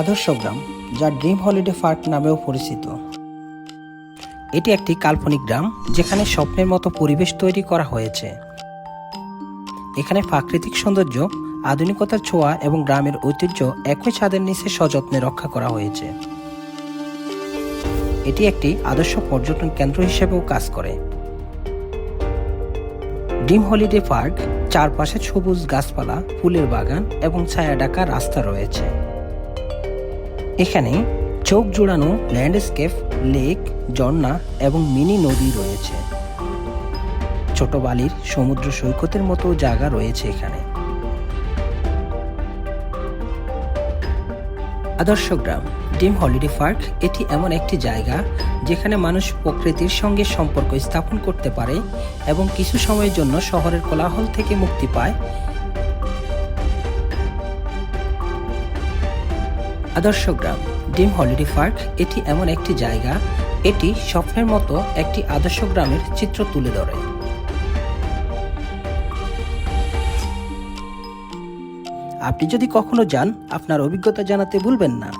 আদর্শ গ্রাম যা dream holiday park নামেও পরিচিত। এটি একটি কাল্পনিক গ্রাম, যেখানে স্বপ্নের মতো পরিবেশ তৈরি করা হয়েছে। এখানে প্রাকৃতিক সৌন্দর্য, আধুনিকতার ছোঁয়া এবং গ্রামের ঐতিহ্য একই ছাদের নিচে সযত্নে রক্ষা করা হয়েছে। এটি একটি আদর্শ পর্যটন কেন্দ্র হিসেবেও কাজ করে। ড্রিম হলিডে পার্ক, চারপাশে সবুজ গাছপালা, ফুলের বাগান এবং ছায়া ডাকা রাস্তা রয়েছে। এখানে চোখ জোড়ানো ল্যান্ডস্কেপ, লেক, ঝর্ণা এবং মিনি নদী রয়েছে। ছোট বালির সমুদ্র সৈকতের মতো জায়গা রয়েছে এখানে। আদর্শ গ্রাম, ডিম হলিডে পার্ক, এটি এমন একটি জায়গা যেখানে মানুষ প্রকৃতির সঙ্গে সম্পর্ক স্থাপন করতে পারে এবং কিছু সময়ের জন্য শহরের কোলাহল থেকে মুক্তি পায় আদর্শ গ্রাম ডিম হলিডে পার্ক, এটি এমন একটি জায়গা, এটি স্বপ্নের মতো একটি আদর্শ গ্রামের চিত্র তুলে ধরে। আপনি যদি কখনো যান, আপনার অভিজ্ঞতা জানাতে ভুলবেন না।